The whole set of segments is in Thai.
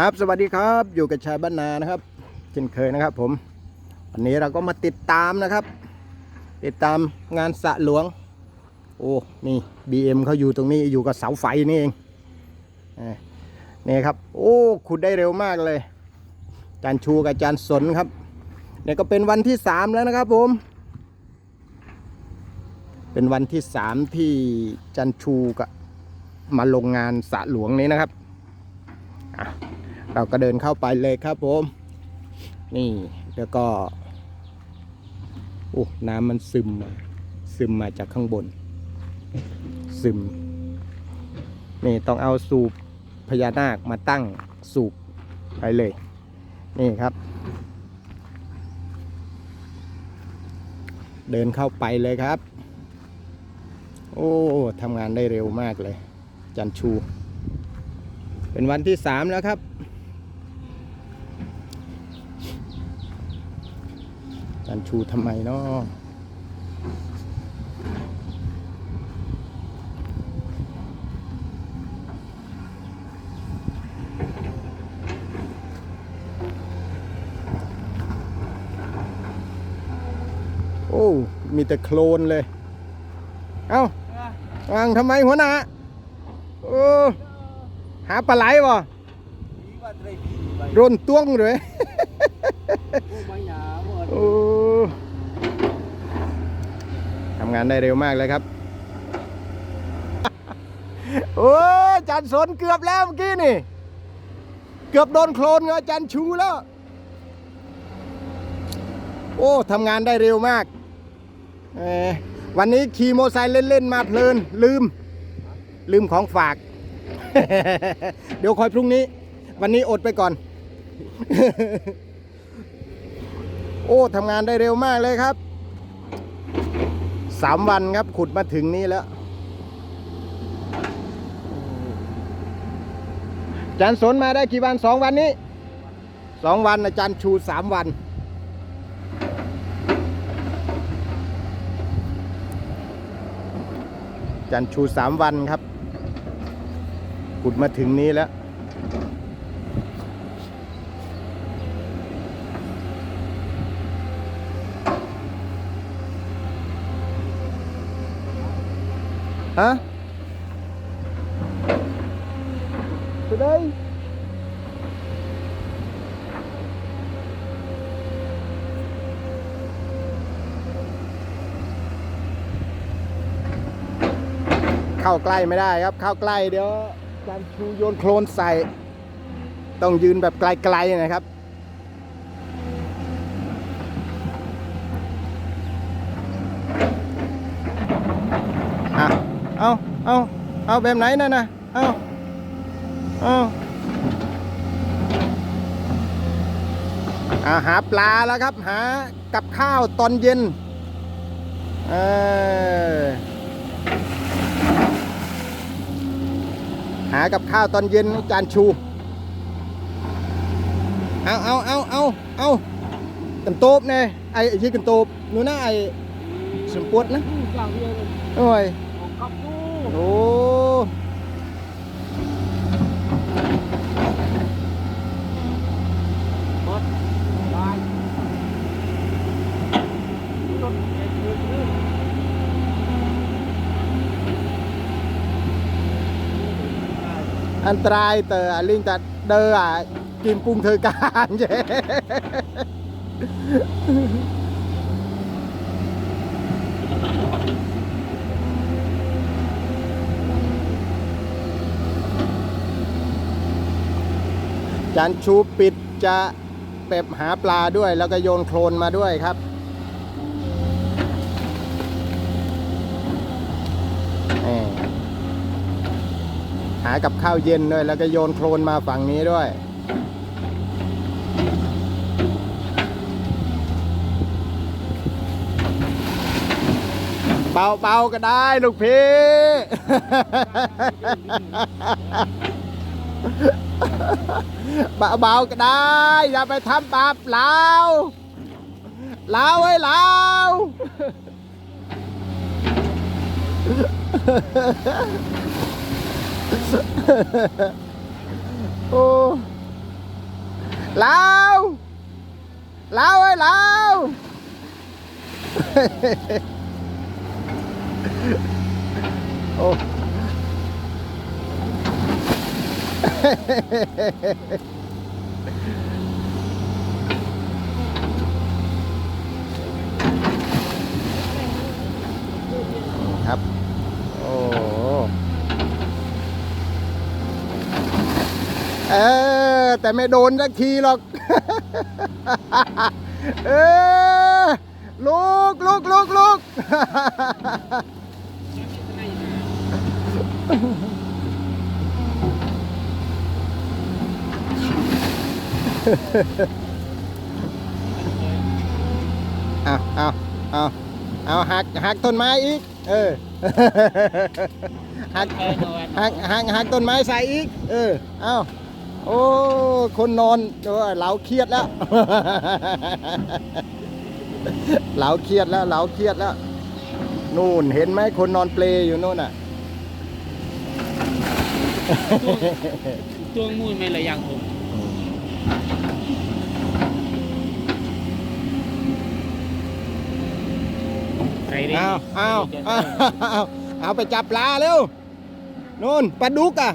ครับ สวัสดีครับ อยู่กับชายบ้านนานะครับเช่นเคยนะครับ ผมวันนี้เราก็มาติดตามนะครับ ติดตามงานสระหลวง โอ้นี่ BM เขาอยู่ตรงนี้อยู่กับเสาไฟนี่เองนี่ครับ โอ้ขุดได้เร็วมากเลยจารย์ชูกับจารย์สนครับเนี่ยก็เป็นวันที่สามแล้วนะครับ ผม เป็นวันที่สามที่จันชูกับมาลงงานสระหลวงนี้นะครับ อะ เราก็เดินเข้าไปเลยครับผม นี่แล้วก็โอ้น้ำมันซึมมาซึมมาจากข้างบน ซึม นี่ต้องเอาสูบพญานาคมาตั้งสูบไปเลย นี่ครับ เดินเข้าไปเลยครับ โอ้ทำงานได้เร็วมากเลย จันชู เป็นวันที่สามแล้วครับ จันชูทำไมเนาะโอ้ มีแต่โคลนเลย เอ้าวางทำไมหัวหน้าโอ้หาปลาไหลบ่ร่นต้วงเลยโอ้ทำ งานได้เร็วมากเลยครับ โอ้จันสนเกือบแล้วเมื่อกี้นี่ เกือบโดนโคลนกับอาจันชูแล้ว โอ้ทำงานได้เร็วมากวันนี้ขี่โมอไซค์เล่น ๆ มาเพลิน ลืม ลืมของฝาก เดี๋ยวคอยพรุ่งนี้ วันนี้อดไปก่อน โอ้ทำงานได้เร็วมากเลยครับ สามวันครับขุดมาถึงนี่แล้วอาจารย์สนมาได้กี่วันสองวันนี้สองวันอาจารย์ชูสามวันจันทร์ชูสามวันครับขุดมาถึงนี้แล้ว ฮะไปได้เข้าใกล้ไม่ได้ครับ เข้าใกล้เดี๋ยวอารชูโยนโคลนใส่ ต้องยืนแบบไกลๆนะครับ อะ เอาเอาเอาแบบไหนนั่นนะเอาเอาอ่าหาปลาแล้วครับ หากับข้าวตอนเย็น เออหากับข้าวตอนเย็นจานชู เอาเอาเอาเอาเอากันโตบเนี่ยไอ้ไอ้ที่กันโตบหนูน่าไอ้สมปวดนะโอ้ย โอ้อันตรายแต่อลิงแต่เดออะกินปุงเธอการใช่ จานชูปิดจะเก็บหาปลาด้วย แล้วก็โยนโคลนมาด้วยครับนี่หากับข้าวเย็นด้วย แล้วก็โยนโคลนมาฝั่งนี้ด้วยเบาๆก็ได้ ลูกพี่ เบาๆก็ได้ อย่าไปทำบาปเราเราไว้เราโอ้ลาวลาวไอ้ยลาวโอ้ ครับ โอ้เออแต่ไม่โดนสักทีหรอก เออลูกลูกลูกลูก เอาเอาเอาเอาหักหักต้นไม้อีก เออหักหักหักหักต้นไม้ใส่อีก เออ เอาโอ้ คนนอนโอ้เหลาเครียดแล้ว เหลาเครียดแล้วเหลาเครียดแล้ว นู่นเห็นไหมคนนอนเปลอยู่นู่นอะตัวมูนไม่ระยังผมใครได้เอาเอาเอาเอาเอาไปจับปลาเร็วนู่นปลาดุกอะ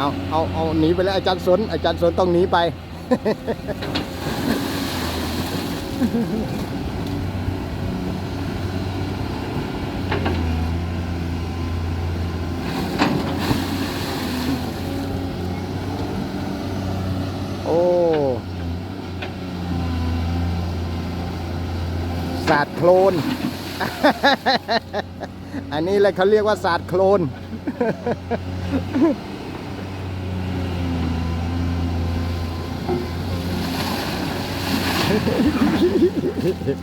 เอาเอาเอาหนีไปแล้วอาจารย์สนอาจารย์สนต้องหนีไป โอ้ศาสตร์โคลน อันนี้เลยเขาเรียกว่าศาสตร์โคลน フフフフ。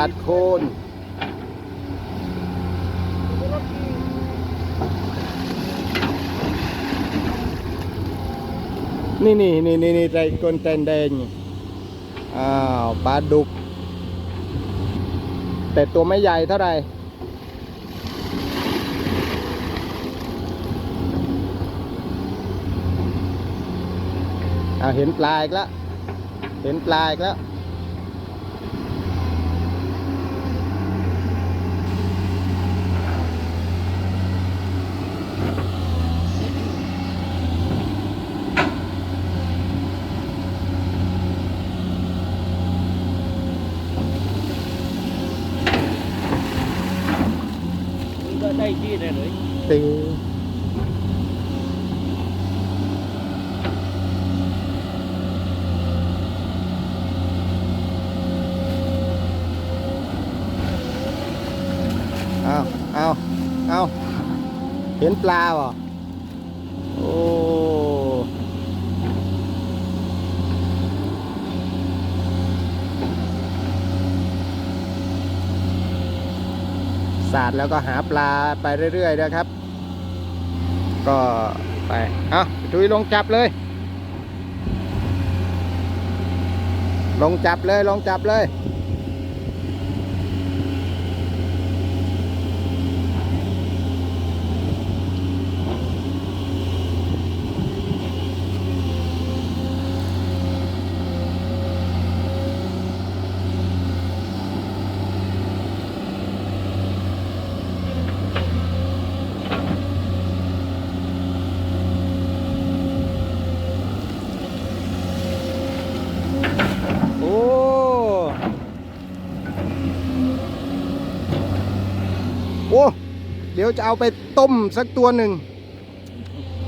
าสตร์โคนนี่นี่นี่นี่นี่ใจกลนแตนแดงอ้าวปลาดุก แต่ตัวไม่ใหญ่เท่าไหร่อ้าวเห็นปลาอีกแล้ว เห็นปลาอีกแล้ว มันก็ ได้เลยตีเอาเอาเอาเห็นปลาเหรอ สาดแล้วก็หาปลาไปเรื่อยๆนะครับ ก็ไปเอาทุยลงจับเลย ลงจับเลยลงจับเลย เเดี๋ยวจะเอาไปต้มสักตัวหนึ่ง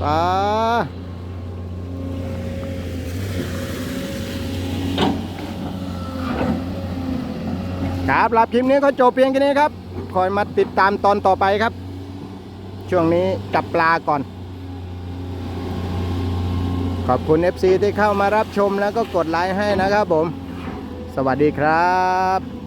ปลาครับรับคลิปนี้ก็จบเพียงแค่นี้ครับ คอยมาติดตามตอนต่อไปครับ ช่วงนี้จับปลาก่อน ขอบคุณ FC ที่เข้ามารับชมแล้วก็กดไลค์ให้นะครับผม สวัสดีครับ